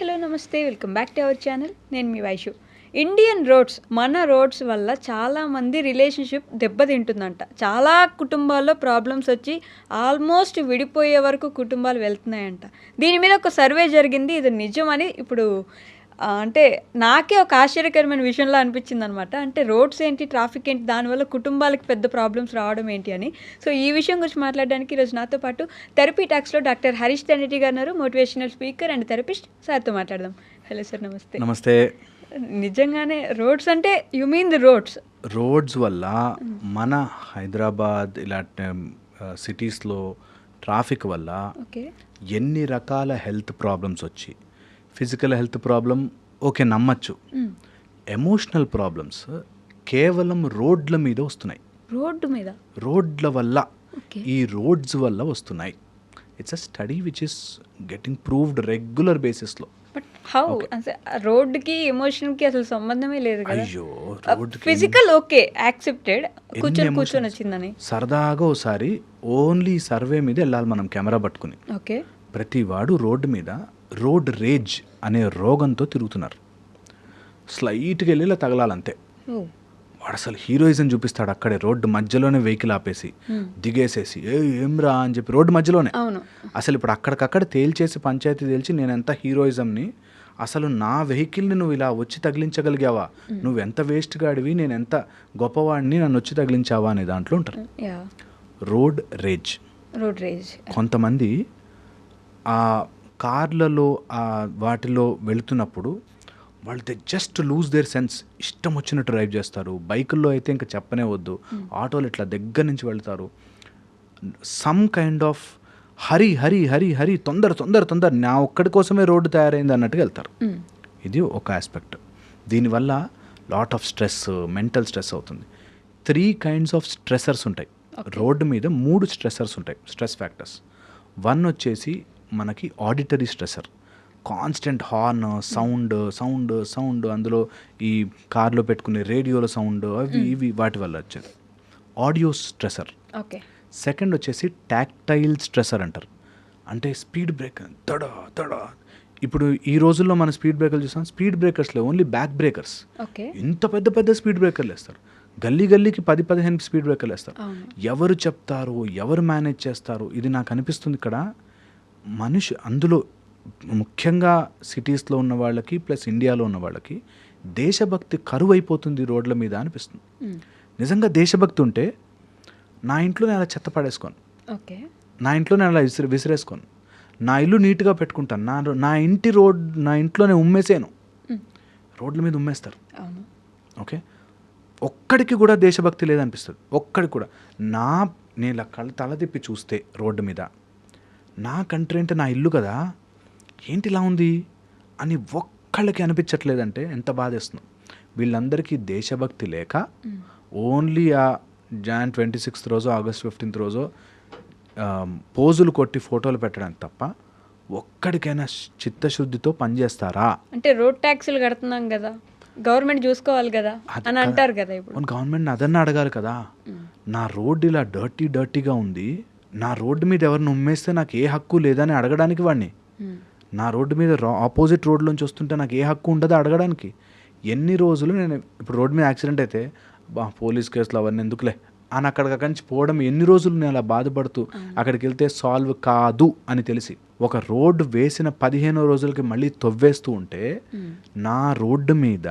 Hello నమస్తే welcome back to our channel. నేను మీ వైషు. ఇండియన్ రోడ్స్ మన రోడ్స్ వల్ల చాలామంది రిలేషన్షిప్ దెబ్బతింటుందంట. చాలా కుటుంబాల్లో ప్రాబ్లమ్స్ వచ్చి ఆల్మోస్ట్ విడిపోయే వరకు కుటుంబాలు వెళ్తున్నాయంట. దీని మీద ఒక సర్వే జరిగింది. ఇది నిజమని ఇప్పుడు అంటే నాకే ఒక ఆశ్చర్యకరమైన విషయంలో అనిపించింది అనమాట అంటే రోడ్స్ ఏంటి ట్రాఫిక్ ఏంటి దానివల్ల కుటుంబాలకు పెద్ద ప్రాబ్లమ్స్ రావడం ఏంటి అని. సో ఈ విషయం గురించి మాట్లాడడానికి ఈరోజు నాతో పాటు థెరపీ టాక్స్లో డాక్టర్ హరీష్ తెన్నటి గారు మోటివేషనల్ స్పీకర్ అండ్ థెరపిస్ట్. సార్తో మాట్లాడదాం. హలో సార్ నమస్తే. నమస్తే. నిజంగానే రోడ్స్ అంటే you mean the roads? Roads వల్ల మన హైదరాబాద్ ఇలాంటి సిటీస్లో ట్రాఫిక్ వల్ల ఓకే. ఎన్ని రకాల హెల్త్ ప్రాబ్లమ్స్ వచ్చి ఫిజికల్ హెల్త్ ప్రాబ్లం ఓకే నమ్మచ్చు. ఎమోషనల్ ప్రాబ్లమ్స్ కేవలం రోడ్ల మీద వస్తున్నాయి. రోడ్డు మీద? రోడ్ల వల్ల. ఈ రోడ్స్ వల్ల వస్తున్నాయి. It's a study which is getting proved regular బేసిస్లో బట్ హౌ రోడ్డుకి ఎమోషన్కి అసలు సంబంధమే లేదు అయ్యో రోడ్కి ఫిజికల్ ఓకే యాక్సెప్టెడ్ కూర్చొని. కూర్చొని వచ్చిందని. సరదాగా ఓసారి ఓన్లీ సర్వే మీద వెళ్ళాలి మనం కెమెరా పట్టుకుని. ఓకే ప్రతి వాడు రోడ్డు మీద రోడ్ రేజ్. అనే రోగంతో తిరుగుతున్నారు. స్లైట్గా వెళ్ళి ఇలా తగలాలంతే. వాడు అసలు హీరోయిజం చూపిస్తాడు అక్కడే రోడ్డు మధ్యలోనే వెహికల్ ఆపేసి దిగేసేసి ఏ ఏం రా అని చెప్పి రోడ్డు మధ్యలోనే. అసలు ఇప్పుడు అక్కడికక్కడ తేల్చేసి పంచాయతీ తేల్చి నేను ఎంత హీరోయిజంని అసలు నా వెహికల్ని నువ్వు ఇలా వచ్చి తగిలించగలిగావా? నువ్వు ఎంత వేస్ట్ గాడివి నేను ఎంత గొప్పవాడిని నన్ను వచ్చి తగిలించావా అనే దాంట్లో ఉంటారు. Road rage. Road rage. కొంతమంది ఆ కార్లలో వాటిలో వెళుతున్నప్పుడు వాళ్ళు they just lose their sense ఇష్టం వచ్చినట్టు డ్రైవ్ చేస్తారు. బైకుల్లో అయితే ఇంకా చెప్పనే వద్దు. ఆటోలు ఇట్లా దగ్గర నుంచి వెళ్తారు. Some kind of hurry hurry hurry hurry తొందర తొందర తొందర నా ఒక్కడి కోసమే రోడ్డు తయారైంది అన్నట్టుగా వెళ్తారు. ఇది ఒక ఆస్పెక్ట్ దీనివల్ల lot of stress mental stress అవుతుంది. త్రీ కైండ్స్ ఆఫ్ స్ట్రెసర్స్ ఉంటాయి. రోడ్డు మీద మూడు స్ట్రెసర్స్ ఉంటాయి. స్ట్రెస్ ఫ్యాక్టర్స్ వన్ వచ్చేసి మనకి auditory stressor constant horn sound sound sound అందులో ఈ కార్లో పెట్టుకునే రేడియోలో సౌండ్ అవి ఇవి వాటి వల్ల వచ్చేది ఆడియో స్ట్రెసర్ ఓకే. సెకండ్ వచ్చేసి టాక్టైల్ స్ట్రెసర్ అంటారు. అంటే స్పీడ్ బ్రేక్ తడ తడ. ఇప్పుడు ఈ రోజుల్లో మన స్పీడ్ బ్రేకర్లు చూసాం. స్పీడ్ బ్రేకర్స్లో ఓన్లీ బ్యాక్ బ్రేకర్స్ ఓకే. ఇంత పెద్ద పెద్ద స్పీడ్ బ్రేకర్లు వేస్తారు. గల్లీ గల్లీకి పది పదిహేను స్పీడ్ బ్రేకర్లు వేస్తారు. ఎవరు చెప్తారు? ఎవరు మేనేజ్ చేస్తారు? ఇది నాకు అనిపిస్తుంది ఇక్కడ. మనిషి అందులో ముఖ్యంగా సిటీస్లో ఉన్న వాళ్ళకి ప్లస్ ఇండియాలో ఉన్న వాళ్ళకి దేశభక్తి కరువు అయిపోతుంది రోడ్ల మీద అనిపిస్తుంది. నిజంగా దేశభక్తి ఉంటే నా ఇంట్లో నేను అలా చెత్త పడేసుకోను. ఓకే. నా ఇంట్లో నేను అలా విసిరి విసిరేసుకోను. నా ఇల్లు నీట్గా పెట్టుకుంటాను. నా నా ఇంటి రోడ్ నా ఇంట్లోనే ఉమ్మేసాను. మ్మ్. రోడ్ల మీద ఉమ్మేస్తారు. ఓకే? ఒక్కడికి కూడా దేశభక్తి లేదనిపిస్తుంది. ఒక్కడికి కూడా. నా నేను తల తిప్పి చూస్తే రోడ్డు మీద నా కంట్రీ అంటే నా ఇల్లు కదా? ఏంటి ఇలా ఉంది? అని ఒక్కళ్ళకి అనిపించట్లేదంటే ఎంత బాధేస్తుంది. వీళ్ళందరికీ దేశభక్తి లేక ఓన్లీ ఆ జాన్ ట్వంటీ సిక్స్త్ రోజు ఆగస్ట్ ఫిఫ్టీన్త్ రోజు పోజులు కొట్టి ఫోటోలు పెట్టడానికి తప్ప ఒక్కడికైనా చిత్తశుద్ధితో పనిచేస్తారా? అంటే రోడ్ ట్యాక్సులు కడుతున్నాం కదా. గవర్నమెంట్ చూసుకోవాలి కదా అని. అంటారు కదా ఇప్పుడు. గవర్నమెంట్ అదన్నా అడగాలి కదా. నా రోడ్డు ఇలా డర్టీ డర్టీగా ఉంది. నా రోడ్డు మీద ఎవరిని ఉమ్మేస్తే నాకు ఏ హక్కు లేదని అడగడానికి వాడిని. నా రోడ్డు మీద రా- ఆపోజిట్ రోడ్లోంచి వస్తుంటే నాకు ఏ హక్కు ఉండదు అడగడానికి ఎన్ని రోజులు నేను ఇప్పుడు రోడ్డు మీద యాక్సిడెంట్ అయితే బా పోలీస్ కేసులు అవన్నీ ఎందుకులే అని అక్కడికి నుంచి పోవడం ఎన్ని రోజులు నేను అలా బాధపడుతూ అక్కడికి వెళ్తే సాల్వ్ కాదు అని తెలిసి ఒక రోడ్డు వేసిన పదిహేనో రోజులకి మళ్ళీ తవ్వేస్తూ ఉంటే. నా రోడ్డు మీద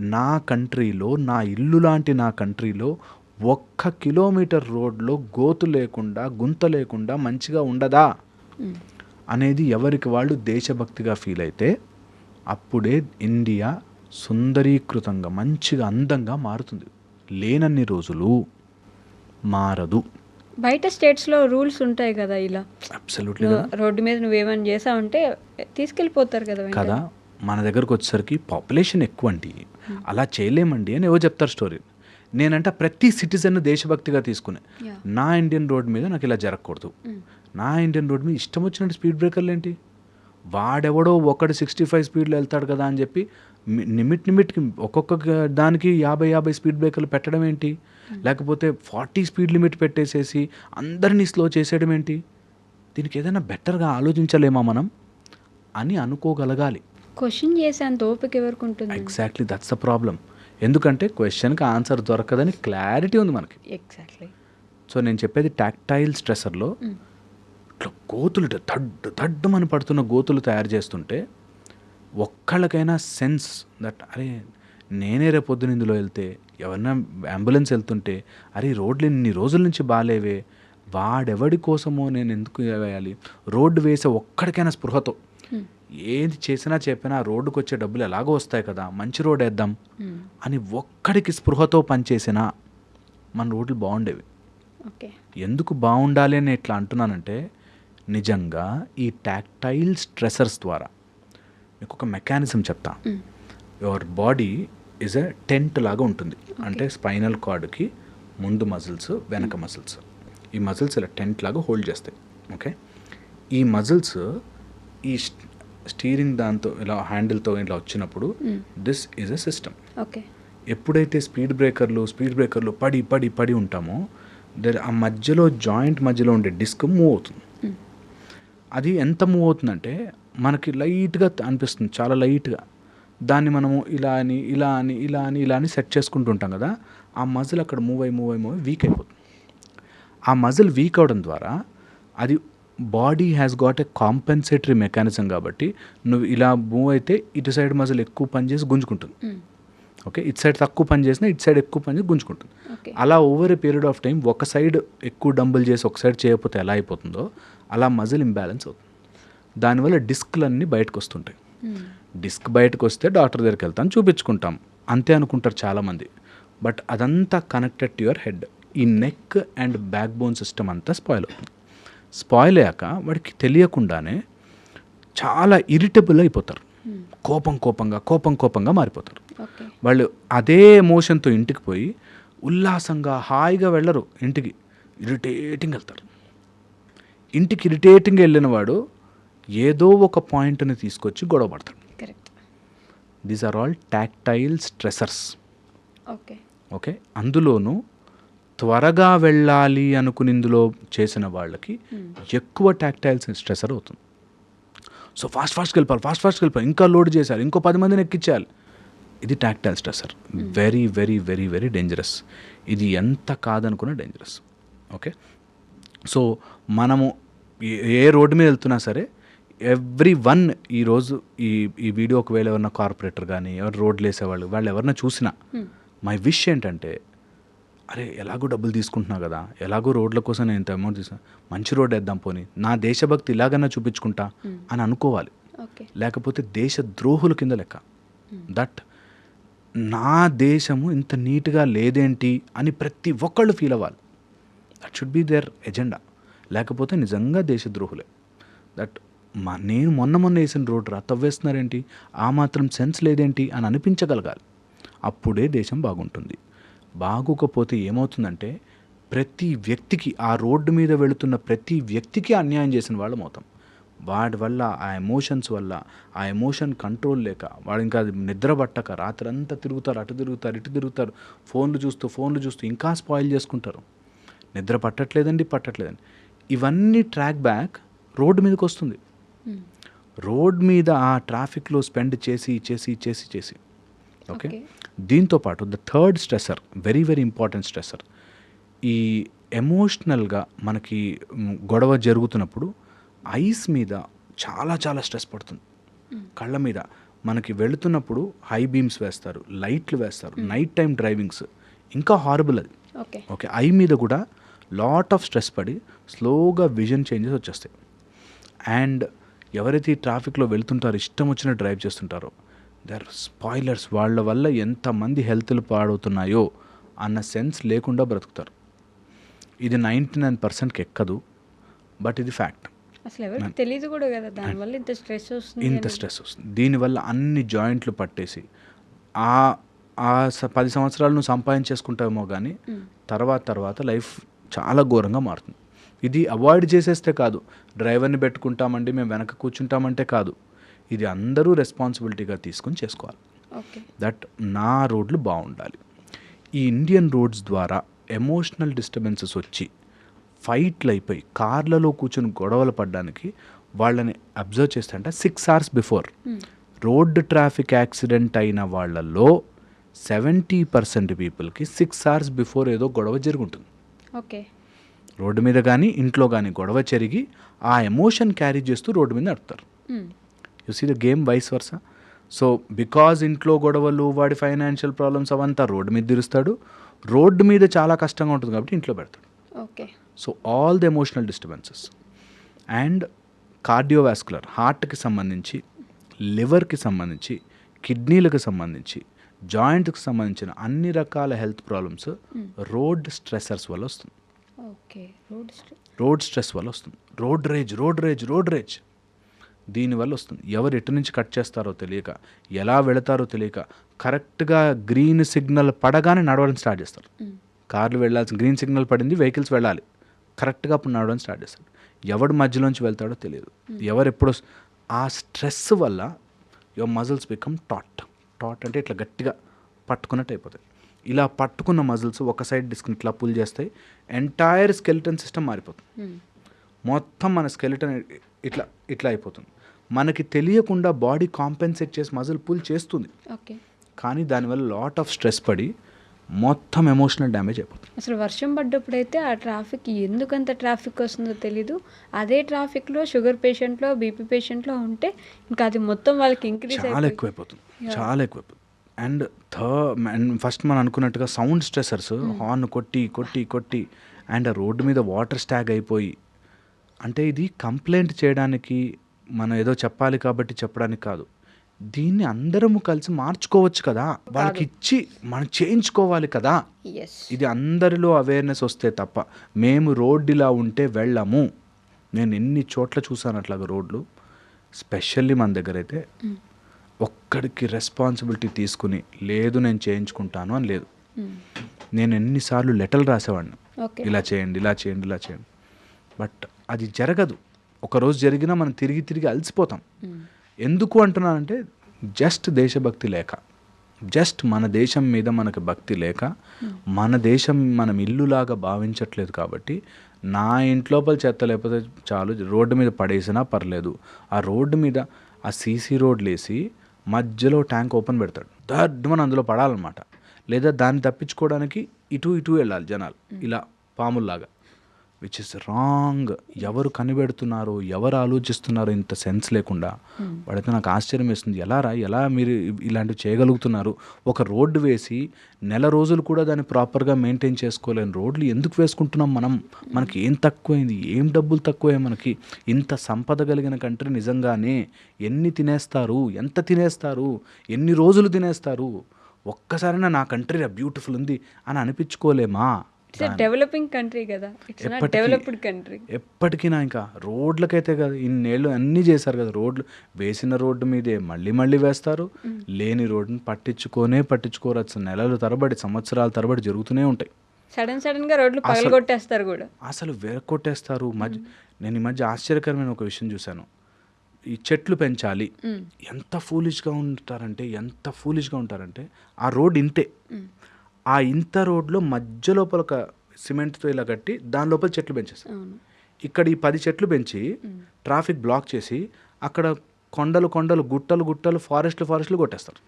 నా కంట్రీలో నా ఇల్లు లాంటి నా కంట్రీలో ఒక్క కిలోమీటర్ రోడ్లో గోతు లేకుండా గుంత లేకుండా మంచిగా ఉండదా. అనేది ఎవరికి వాళ్ళు దేశభక్తిగా ఫీల్ అయితే అప్పుడే ఇండియా సుందరీకృతంగా మంచిగా అందంగా మారుతుంది. లేనన్ని రోజులు మారదు. బయట స్టేట్స్లో రూల్స్ ఉంటాయి కదా ఇలా. రోడ్డు మీద నువ్వేమైనా చేసావంటే తీసుకెళ్ళిపోతారు కదా. కదా మన దగ్గరకు వచ్చేసరికి పాపులేషన్ ఎక్కువ అండి అలా చేయలేమండి అని ఏవో చెప్తారు స్టోరీ నేనంట ప్రతి సిటిజన్ దేశభక్తిగా తీసుకునే. నా ఇండియన్ రోడ్ మీద నాకు ఇలా జరగకూడదు. నా ఇండియన్ రోడ్ మీద ఇష్టం వచ్చినట్టు స్పీడ్ బ్రేకర్లు ఏంటి? వాడెవడో ఒకడు సిక్స్టీ ఫైవ్ స్పీడ్లో వెళ్తాడు కదా అని చెప్పి నిమిట్ నిమిట్కి ఒక్కొక్క దానికి యాభై యాభై స్పీడ్ బ్రేకర్లు పెట్టడం ఏంటి? లేకపోతే ఫార్టీ స్పీడ్ లిమిట్ పెట్టేసేసి అందరినీ స్లో చేసేయడం ఏంటి? దీనికి ఏదైనా బెటర్గా ఆలోచించలేమా మనం? అని అనుకోగలగాలి. క్వశ్చన్ చేసేంత ఓపిక ఎవరికి ఉంటుంది? ఎగ్జాక్ట్లీ దట్స్ ద ప్రాబ్లం ఎందుకంటే క్వశ్చన్కి ఆన్సర్ దొరకదని క్లారిటీ ఉంది మనకి. ఎగ్జాక్ట్లీ సో నేను చెప్పేది టాక్టైల్ స్ట్రెసర్లో ఇట్లా గోతులు ఇట్లా దడ్డు దడ్డుమని పడుతున్న గోతులు తయారు చేస్తుంటే ఒక్కళ్ళకైనా సెన్స్ దట్ అరే నేనే రేపు పొద్దున ఇందులో వెళ్తే ఎవరైనా అంబులెన్స్ వెళ్తుంటే అరే రోడ్లు ఇన్ని రోజుల నుంచి బాగాలేవే వాడెవడి కోసమో నేను ఎందుకు వేయాలి? రోడ్డు వేసే ఒక్కడికైనా స్పృహతో. ఏది చేసినా చెప్పినా రోడ్డుకు వచ్చే డబ్బులు ఎలాగో వస్తాయి కదా మంచి రోడ్ వేద్దాం అని ఒక్కడికి స్పృహతో పనిచేసినా మన రోడ్లు బాగుండేవి. ఓకే. ఎందుకు బాగుండాలి అని ఇట్లా అంటున్నానంటే నిజంగా ఈ టాక్టైల్ స్ట్రెసర్స్ ద్వారా మీకు ఒక మెకానిజం చెప్తా. Your body is a tent లాగా ఉంటుంది. అంటే స్పైనల్ కార్డ్కి ముందు మజిల్స్ వెనక మజిల్స్. ఈ మజిల్స్ ఇలా టెంట్ లాగా హోల్డ్ చేస్తాయి. ఓకే? ఈ మజిల్స్ ఈ స్టీరింగ్ దాంతో ఇలా హ్యాండిల్తో ఇలా వచ్చినప్పుడు this is a system. Okay. ఎప్పుడైతే స్పీడ్ బ్రేకర్లు స్పీడ్ బ్రేకర్లు పడి పడి పడి ఉంటామో దర్ ఆ మధ్యలో జాయింట్ మధ్యలో ఉండే డిస్క్ మూవ్ అవుతుంది. అది ఎంత మూవ్ అవుతుందంటే మనకి లైట్గా అనిపిస్తుంది చాలా లైట్గా. దాన్ని మనము ఇలా అని ఇలా అని ఇలా అని ఇలా అని సెట్ చేసుకుంటూ ఉంటాం కదా ఆ మజిల్ అక్కడ మూవ్ అయి మూవ్ అయి మూవ్ అయి వీక్ అయిపోతుంది. ఆ మజిల్ వీక్ అవడం ద్వారా అది body has got a compensatory mechanism కాబట్టి నువ్వు ఇలా మూవ్ అయితే ఇటు సైడ్ మజిల్ ఎక్కువ పనిచేసి గుంజుకుంటుంది. ఓకే ఇటు సైడ్ తక్కువ పని చేసినా ఇటు సైడ్ ఎక్కువ పని చేసి గుంజుకుంటుంది. అలా over a period of time ఒక సైడ్ ఎక్కువ డంబుల్ చేసి ఒక సైడ్ చేయకపోతే ఎలా అయిపోతుందో అలా మజిల్ ఇంబ్యాలెన్స్ అవుతుంది. దానివల్ల డిస్క్లన్నీ బయటకు వస్తుంటాయి. డిస్క్ బయటకు వస్తే డాక్టర్ దగ్గరికి వెళ్తాం చూపించుకుంటాం. అంతే అనుకుంటారు చాలామంది. బట్ అదంతా కనెక్టెడ్ టు యువర్ హెడ్ ఈ neck and back bone system అంతా స్పాయిల్ అవుతుంది. స్పాయిల్ అయ్యాక వాడికి తెలియకుండానే చాలా ఇరిటబుల్ అయిపోతారు. కోపం కోపంగా కోపం కోపంగా మారిపోతారు. వాళ్ళు అదే ఎమోషన్తో ఇంటికి పోయి ఉల్లాసంగా హాయిగా వెళ్ళరు. ఇంటికి ఇరిటేటింగ్ వెళ్తారు. ఇంటికి ఇరిటేటింగ్ వెళ్ళిన వాడు ఏదో ఒక పాయింట్ని తీసుకొచ్చి గొడవ పడతాడు. These are all tactile stressors okay. Okay? అందులోనూ త్వరగా వెళ్ళాలి అనుకుని ఇందులో చేసిన వాళ్ళకి ఎక్కువ టాక్టైల్ స్ట్రెసర్ అవుతుంది. సో ఫాస్ట్ ఫాస్ట్కి వెళ్ళిపోవాలి ఫాస్ట్ ఫాస్ట్కి వెళ్ళిపోవాలి. ఇంకా లోడ్ చేశారు ఇంకో పది మందిని ఎక్కించాలి ఇది tactile stressor very very very very dangerous ఇది ఎంత కాదనుకున్నా డేంజరస్ ఓకే సో మనము ఏ- ఏ రోడ్డు మీద వెళ్తున్నా సరే ఎవ్రీ వన్ ఈరోజు ఈ ఈ వీడియో ఒకవేళ ఎవరన్నా కార్పొరేటర్ కానీ ఎవరు రోడ్లు వేసేవాళ్ళు వాళ్ళు ఎవరన్నా చూసినా మై విష్ ఏంటంటే అరే ఎలాగో డబ్బులు తీసుకుంటున్నా కదా ఎలాగో రోడ్ల కోసం నేను ఇంత అమౌంట్ తీసుకున్నా మంచి రోడ్ వేద్దాం పోని నా దేశభక్తి ఇలాగన్నా చూపించుకుంటా అని అనుకోవాలి. లేకపోతే దేశ ద్రోహుల కింద లెక్క. దట్ నా దేశము ఇంత నీట్గా లేదేంటి అని ప్రతి ఒక్కళ్ళు ఫీల్ అవ్వాలి. That should be there agenda లేకపోతే నిజంగా దేశద్రోహులే దట్ మా నేను మొన్న మొన్న వేసిన రోడ్ రా తవ్వేస్తున్నారేంటి? ఆ మాత్రం సెన్స్ లేదేంటి అని అనిపించగలగాలి. అప్పుడే దేశం బాగుంటుంది. బాగోకపోతే ఏమవుతుందంటే ప్రతి వ్యక్తికి ఆ రోడ్డు మీద వెళుతున్న ప్రతి వ్యక్తికి అన్యాయం చేసిన వాళ్ళం అవుతాం వాడి వల్ల ఆ ఎమోషన్స్ వల్ల ఆ ఎమోషన్ కంట్రోల్ లేక వాడు ఇంకా అది నిద్ర పట్టక రాత్రంతా తిరుగుతారు అటు తిరుగుతారు ఇటు తిరుగుతారు ఫోన్లు చూస్తూ ఫోన్లు చూస్తూ ఇంకా స్పాయిల్ చేసుకుంటారు. నిద్ర పట్టట్లేదండి పట్టట్లేదండి. ఇవన్నీ ట్రాక్ బ్యాక్ రోడ్డు మీదకి వస్తుంది. రోడ్ మీద ఆ ట్రాఫిక్లో స్పెండ్ చేసి చేసి చేసి చేసి. ఓకే. Okay. దీంతో పాటు the third stressor very very important stressor ఈ ఎమోషనల్గా మనకి గొడవ జరుగుతున్నప్పుడు ఐస్ మీద చాలా చాలా స్ట్రెస్ పడుతుంది. కళ్ళ మీద మనకి వెళుతున్నప్పుడు హై బీమ్స్ వేస్తారు లైట్లు వేస్తారు నైట్ టైం డ్రైవింగ్స్ ఇంకా హారబుల్ అది. ఓకే ఓకే ఐ మీద కూడా లాట్ ఆఫ్ స్ట్రెస్ పడి స్లోగా విజన్ చేంజెస్ వచ్చేస్తాయి. అండ్ ఎవరైతే ఈ ట్రాఫిక్లో వెళ్తుంటారో ఇష్టం వచ్చిన డ్రైవ్ చేస్తుంటారో దే ఆర్ స్పాయిలర్స్ వాళ్ళ వల్ల ఎంతమంది హెల్త్లు పాడవుతున్నాయో అన్న సెన్స్ లేకుండా బ్రతుకుతారు. ఇది నైంటీ నైన్ పర్సెంట్కి ఎక్కదు బట్ ఇది ఫ్యాక్ట్ అసలు ఎవరికి తెలియదు కూడా కదా దానివల్ల ఇంత స్ట్రెస్ వస్తుంది ఇంత. స్ట్రెస్ వస్తుంది. దీనివల్ల అన్ని జాయింట్లు పట్టేసి ఆ ఆ పది సంవత్సరాలు నువ్వు సంపాదించేసుకుంటావేమో కానీ తర్వాత తర్వాత లైఫ్ చాలా ఘోరంగా మారుతుంది. ఇది అవాయిడ్ చేసేస్తే కాదు డ్రైవర్ని పెట్టుకుంటామండి మేము వెనక కూర్చుంటామంటే కాదు. ఇది అందరూ రెస్పాన్సిబిలిటీగా తీసుకొని చేసుకోవాలి. దట్ నా రోడ్లు బాగుండాలి. ఈ ఇండియన్ రోడ్స్ ద్వారా ఎమోషనల్ డిస్టర్బెన్సెస్ వచ్చి ఫైట్లు అయిపోయి కార్లలో కూర్చొని గొడవలు పడడానికి వాళ్ళని అబ్జర్వ్ చేస్తే అంటే six hours before road traffic accident అయిన వాళ్ళల్లో సెవెంటీ పర్సెంట్ పీపుల్కి సిక్స్ అవర్స్ బిఫోర్ ఏదో గొడవ జరుగుంటుంది. ఓకే. రోడ్డు మీద కానీ ఇంట్లో కానీ గొడవ జరిగి ఆ ఎమోషన్ క్యారీ చేస్తూ రోడ్డు మీద నడుపుతారు. You see the game vice versa so because ఇంట్లో గొడవలు వాడి ఫైనాన్షియల్ ప్రాబ్లమ్స్ అవంతా రోడ్డు మీద తిరుస్తాడు. రోడ్డు మీద చాలా కష్టంగా ఉంటుంది కాబట్టి ఇంట్లో పెడతాడు. Okay. So all the emotional disturbances and cardiovascular హార్ట్కి సంబంధించి లివర్కి సంబంధించి కిడ్నీలకు సంబంధించి జాయింట్కి సంబంధించిన అన్ని రకాల హెల్త్ ప్రాబ్లమ్స్ రోడ్ స్ట్రెసర్స్ వల్ల వస్తుంది. రోడ్ స్ట్రెస్ వల్ల వస్తుంది. Road rage road rage road rage. దీనివల్ల వస్తుంది. ఎవరు ఎటు నుంచి కట్ చేస్తారో తెలియక ఎలా వెళతారో తెలియక కరెక్ట్గా గ్రీన్ సిగ్నల్ పడగానే నడవడం స్టార్ట్ చేస్తారు. కార్లు వెళ్ళాల్సిన గ్రీన్ సిగ్నల్ పడింది వెహికల్స్ వెళ్ళాలి. కరెక్ట్గా అప్పుడు నడవడం స్టార్ట్ చేస్తారు. ఎవడు మధ్యలోంచి వెళ్తాడో తెలియదు. ఎవరు ఎప్పుడు ఆ స్ట్రెస్ వల్ల your muscles become taut. Taut అంటే ఇట్లా గట్టిగా పట్టుకున్నట్టు అయిపోతాయి. ఇలా పట్టుకున్న మజిల్స్ ఒక సైడ్ డిస్క్ ఇట్లా పుల్ చేస్తాయి ఎంటైర్ స్కెలిటన్ సిస్టమ్ మారిపోతుంది. మొత్తం మన స్కెలిటన్ ఇట్లా ఇట్లా అయిపోతుంది. మనకి తెలియకుండా బాడీ కాంపెన్సేట్ చేసి మజిల్ పుల్ చేస్తుంది. ఓకే. కానీ దానివల్ల లాట్ ఆఫ్ స్ట్రెస్ పడి మొత్తం ఎమోషనల్ డ్యామేజ్ అయిపోతుంది. అసలు వర్షం పడ్డప్పుడైతే ఆ ట్రాఫిక్ ఎందుకంత ట్రాఫిక్ వస్తుందో తెలీదు. అదే ట్రాఫిక్లో షుగర్ పేషెంట్లో బీపీ పేషెంట్లో ఉంటే ఇంకా అది మొత్తం వాళ్ళకి ఇంక్రీజ్ చాలా ఎక్కువైపోతుంది. చాలా ఎక్కువైపోతుంది. అండ్ థర్డ్ అండ్ ఫస్ట్ మనం అనుకున్నట్టుగా సౌండ్ స్ట్రెసర్స్ హార్న్ కొట్టి కొట్టి కొట్టి అండ్ రోడ్డు మీద వాటర్ స్టాగ్ అయిపోయి అంటే ఇది కంప్లైంట్ చేయడానికి మనం ఏదో చెప్పాలి కాబట్టి చెప్పడానికి కాదు. దీన్ని అందరము కలిసి మార్చుకోవచ్చు కదా? వాళ్ళకి ఇచ్చి మనం చేయించుకోవాలి కదా? ఇది అందరిలో అవేర్నెస్ వస్తే తప్ప మేము రోడ్డు ఇలా ఉంటే వెళ్ళము. నేను ఎన్ని చోట్ల చూసాను అట్లాగా రోడ్లు? స్పెషల్లీ మన దగ్గర అయితే ఒక్కడికి రెస్పాన్సిబిలిటీ తీసుకుని లేదు నేను చేయించుకుంటాను అని లేదు. నేను ఎన్నిసార్లు లెటర్లు రాసేవాడిని. ఇలా చేయండి ఇలా చేయండి ఇలా చేయండి. బట్ అది జరగదు. ఒకరోజు జరిగినా మనం తిరిగి తిరిగి అలసిపోతాం. ఎందుకు అంటున్నానంటే జస్ట్ దేశభక్తి లేక జస్ట్ మన దేశం మీద మనకు భక్తి లేక మన దేశం మనం ఇల్లులాగా భావించట్లేదు కాబట్టి నా ఇంట్లోపల చెత్త లేకపోతే చాలు రోడ్డు మీద పడేసినా పర్లేదు. ఆ రోడ్డు మీద ఆ సీసీ రోడ్లు వేసి మధ్యలో ట్యాంక్ ఓపెన్ పెడతాడు. దడ్మని అందులో పడాలన్నమాట. లేదా దాన్ని తప్పించుకోవడానికి ఇటు ఇటు వెళ్ళాలి జనాలు. ఇలా పాముల్లాగా. విచ్ ఇస్ రాంగ్ ఎవరు కనిపెడుతున్నారో ఎవరు ఆలోచిస్తున్నారో ఇంత సెన్స్ లేకుండా వాడైతే నాకు ఆశ్చర్యం వేస్తుంది. ఎలా రా ఎలా మీరు ఇలాంటివి చేయగలుగుతున్నారు? ఒక రోడ్డు వేసి నెల రోజులు కూడా దాన్ని ప్రాపర్గా మెయింటైన్ చేసుకోలేని రోడ్లు ఎందుకు వేసుకుంటున్నాం మనం? మనకి ఏం తక్కువైంది? ఏం డబ్బులు తక్కువే మనకి? ఇంత సంపద కలిగిన కంట్రీ నిజంగానే ఎన్ని తినేస్తారు? ఎంత తినేస్తారు? ఎన్ని రోజులు తినేస్తారు? ఒక్కసారైనా నా కంట్రీ బ్యూటిఫుల్ ఉంది అని అనిపించుకోలేమా? డెవలపింగ్ కంట్రీ కదా. డెవలప్డ్ కంట్రీ ఎప్పటికీనా ఇంకా రోడ్లకైతే కదా ఇన్నేళ్ళు అన్నీ చేశారు కదా. రోడ్లు వేసిన రోడ్డు మీదే మళ్ళీ మళ్ళీ వేస్తారు. లేని రోడ్డుని పట్టించుకోనే పట్టించుకోరు. అసలు నెలలు తరబడి సంవత్సరాల తరబడి జరుగుతూనే ఉంటాయి. సడన్ సడన్గా రోడ్లు పగలగొట్టేస్తారు కూడా. అసలు వెరకొట్టేస్తారు మధ్య నేను ఈ మధ్య ఆశ్చర్యకరమైన ఒక విషయం చూశాను. ఈ చెట్లు పెంచాలి. ఎంత ఫూలిష్గా ఉంటారంటే ఎంత ఫూలిష్గా ఉంటారంటే ఆ రోడ్ ఇంతే. ఆ ఇంత రోడ్లో మధ్య లోపల ఒక సిమెంట్తో ఇలా కట్టి దాని లోపల చెట్లు పెంచేస్తారు ఇక్కడ ఈ పది చెట్లు పెంచి ట్రాఫిక్ బ్లాక్ చేసి అక్కడ కొండలు కొండలు గుట్టలు గుట్టలు ఫారెస్ట్లు ఫారెస్ట్లు కొట్టేస్తారు.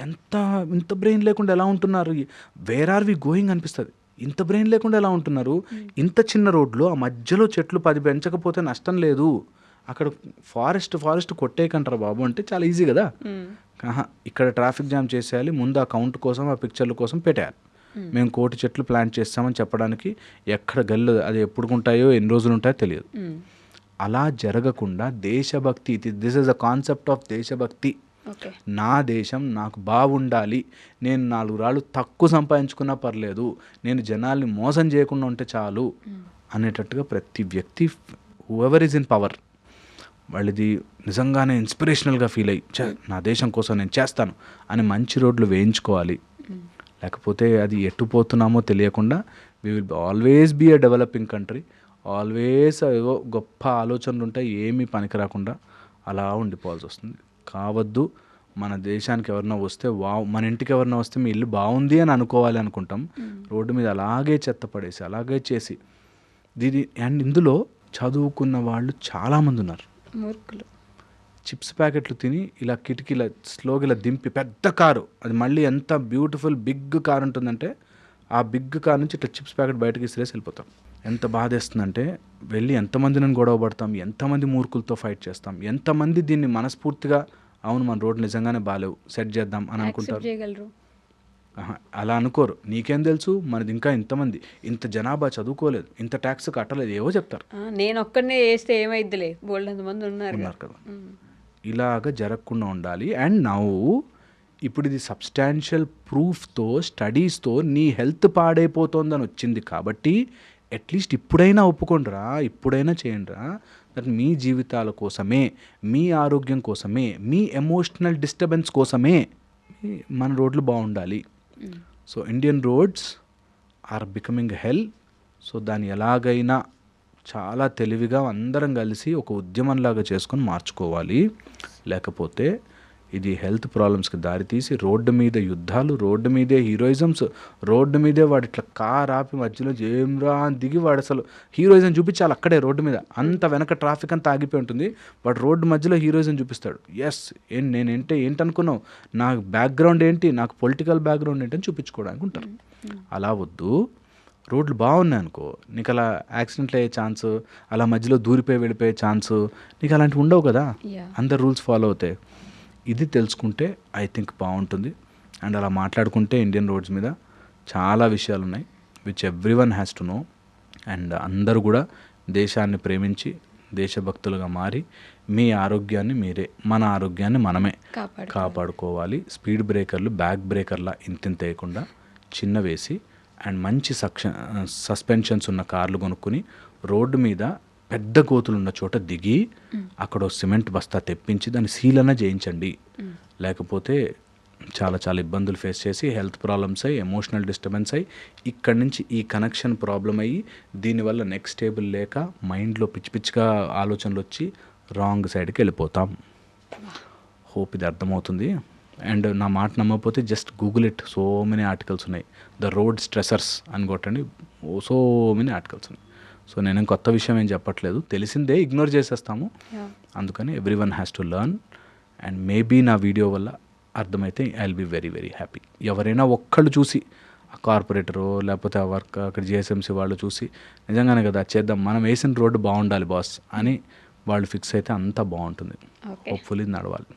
ఎంత ఇంత బ్రెయిన్ లేకుండా ఎలా ఉంటున్నారు? వేర్ ఆర్ వి గోయింగ్ అనిపిస్తుంది. ఇంత బ్రెయిన్ లేకుండా ఎలా ఉంటున్నారు? ఇంత చిన్న రోడ్లో ఆ మధ్యలో చెట్లు పది పెంచకపోతే నష్టం లేదు. అక్కడ ఫారెస్ట్ ఫారెస్ట్ కొట్టేయకంటారు బాబు అంటే చాలా ఈజీ కదా. ఇక్కడ ట్రాఫిక్ జామ్ చేసేయాలి ముందు ఆ కౌంట్ కోసం ఆ పిక్చర్ల కోసం పెట్టేయాలి. మేము. కోటి చెట్లు ప్లాంట్ చేస్తామని చెప్పడానికి ఎక్కడ గల్లు అది ఎప్పుడు ఉంటాయో ఎన్ని రోజులు ఉంటాయో తెలియదు. అలా జరగకుండా దేశభక్తి this is a concept of దేశభక్తి. నా దేశం నాకు బాగుండాలి నేను నాలుగు రాళ్ళు తక్కువ సంపాదించుకున్నా పర్లేదు నేను జనాల్ని మోసం చేయకుండా ఉంటే చాలు అనేటట్టుగా ప్రతి వ్యక్తి హూఎవర్ ఈజ్ ఇన్ పవర్ వాళ్ళది నిజంగానే ఇన్స్పిరేషనల్గా ఫీల్ అయ్యి "ఛ, నా దేశం కోసం నేను చేస్తాను అని మంచి రోడ్లు వేయించుకోవాలి. లేకపోతే అది ఎటు పోతున్నామో తెలియకుండా we will always be a developing country always ఏవో గొప్ప ఆలోచనలు ఉంటాయి ఏమీ పనికి రాకుండా అలా ఉండిపోవాల్సి వస్తుంది. కావద్దు మన దేశానికి ఎవరన్నా వస్తే వా మన ఇంటికి ఎవరన్నా వస్తే మీ ఇల్లు బాగుంది అని అనుకోవాలి అనుకుంటాం. రోడ్డు మీద అలాగే చెత్త పడేసి అలాగే చేసి దీని అండ్ ఇందులో చదువుకున్న వాళ్ళు చాలామంది ఉన్నారు. మూర్ఖులు చిప్స్ ప్యాకెట్లు తిని ఇలా కిటికీల స్లోగా ఇలా దింపి పెద్ద కారు. అది మళ్ళీ ఎంత బ్యూటిఫుల్ బిగ్ కార్ ఉంటుందంటే ఆ బిగ్ కార్ నుంచి ఇట్లా చిప్స్ ప్యాకెట్ బయటకి ఇసిరేసి వెళ్ళిపోతాం. ఎంత బాధేస్తుందంటే వెళ్ళి ఎంతమందిని గొడవ పడతాం ఎంతమంది మూర్ఖులతో ఫైట్ చేస్తాం ఎంతమంది దీన్ని మనస్ఫూర్తిగా అవును మన రోడ్లు నిజంగానే బాగాలేవు సెట్ చేద్దాం అని అనుకుంటారు. అలా అనుకోరు. నీకేం తెలుసు? మనది ఇంకా ఇంతమంది. ఇంత జనాభా చదువుకోలేదు. ఇంత ట్యాక్స్ కట్టలేదు. ఏవో చెప్తారు. నేను ఒక్కడనే వేస్తే ఏమైద్దిలే? బోల్డ్ అంతమంది ఉన్నారు ఉన్నారు కదా. ఇలాగ జరగకుండా ఉండాలి. అండ్ నవ్వు ఇప్పుడు ఇది సబ్స్టాన్షియల్ ప్రూఫ్తో స్టడీస్తో నీ హెల్త్ పాడైపోతోందని వచ్చింది కాబట్టి అట్లీస్ట్ ఇప్పుడైనా ఒప్పుకోండిరా. ఇప్పుడైనా చేయండిరా. దట్ మీ జీవితాల కోసమే మీ ఆరోగ్యం కోసమే మీ ఎమోషనల్ డిస్టర్బెన్స్ కోసమే మన రోడ్లు బాగుండాలి. So Indian roads are becoming hell so దాన్ని ఎలాగైనా చాలా తెలివిగా అందరం కలిసి ఒక ఉద్యమంలాగా చేసుకొని మార్చుకోవాలి. లేకపోతే ఇది హెల్త్ ప్రాబ్లమ్స్కి దారితీసి రోడ్డు మీద యుద్ధాలు రోడ్డు మీదే హీరోయిజమ్స్ రోడ్డు మీదే వాడు ఇట్లా కార్ ఆపి మధ్యలో ఏమ్రా అని దిగి వాడు అసలు హీరోయిజం చూపించాలి అక్కడే రోడ్డు మీద. అంత వెనక ట్రాఫిక్ అంతా ఆగిపోయి ఉంటుంది. వాడు రోడ్డు మధ్యలో హీరోయిజం చూపిస్తాడు. ఎస్ ఏం నేను ఏంటే ఏంటనుకున్నావు? నా బ్యాక్గ్రౌండ్ ఏంటి? నాకు పొలిటికల్ బ్యాక్గ్రౌండ్ ఏంటి అని చూపించుకోవడానికి ఉంటారు. అలా వద్దు. రోడ్లు బాగున్నాయి అనుకో. నీకు అలా యాక్సిడెంట్లు అయ్యే ఛాన్స్ అలా మధ్యలో దూరిపోయి వెళ్ళిపోయే ఛాన్స్ నీకు అలాంటివి ఉండవు కదా. అందరు రూల్స్ ఫాలో అవుతాయి. ఇది తెలుసుకుంటే ఐ థింక్ బాగుంటుంది. అండ్ అలా మాట్లాడుకుంటే ఇండియన్ రోడ్స్ మీద చాలా విషయాలు ఉన్నాయి which everyone has to know and అందరూ కూడా దేశాన్ని ప్రేమించి దేశభక్తులుగా మారి మీ ఆరోగ్యాన్ని మీరే మన ఆరోగ్యాన్ని మనమే కాపాడు కాపాడుకోవాలి. స్పీడ్ బ్రేకర్లు బ్యాక్ బ్రేకర్లా ఇంతింత వేయకుండా చిన్న వేసి అండ్ మంచి సక్ష సస్పెన్షన్స్ ఉన్న కార్లు కొనుక్కొని రోడ్డు మీద పెద్ద కోతులు ఉన్న చోట దిగి అక్కడ సిమెంట్ బస్తా తెప్పించి దాన్ని సీలన చేయించండి. లేకపోతే చాలా చాలా ఇబ్బందులు ఫేస్ చేసి హెల్త్ ప్రాబ్లమ్స్ అయ్యి ఎమోషనల్ డిస్టర్బెన్స్ అయ్యి ఇక్కడి నుంచి ఈ కనెక్షన్ ప్రాబ్లం అయ్యి దీనివల్ల నెక్స్ట్ టేబుల్ లేక మైండ్లో పిచ్చి పిచ్చిగా ఆలోచనలు వచ్చి రాంగ్ సైడ్కి వెళ్ళిపోతాం. హోప్ ఇది అర్థమవుతుంది. అండ్ నా మాట నమ్మకపోతే just Google it so many articles ఉన్నాయి. ద రోడ్ స్ట్రెసర్స్ అని కొట్టండి. సో మెనీ ఆర్టికల్స్ ఉన్నాయి. సో నేనేం కొత్త విషయం ఏం చెప్పట్లేదు. తెలిసిందే ఇగ్నోర్ చేసేస్తాము. అందుకని everyone has to learn and maybe నా వీడియో వల్ల అర్థమైతే I will be very very happy. ఎవరైనా ఒక్కళ్ళు చూసి ఆ కార్పొరేటరు లేకపోతే ఆ వర్క్ అక్కడ జిఎస్ఎంసీ వాళ్ళు చూసి నిజంగానే కదా చేద్దాం మనం వేసిన రోడ్డు బాగుండాలి బాస్ అని వాళ్ళు ఫిక్స్ అయితే అంతా బాగుంటుంది. హోప్ఫుల్లీ నడవాలి.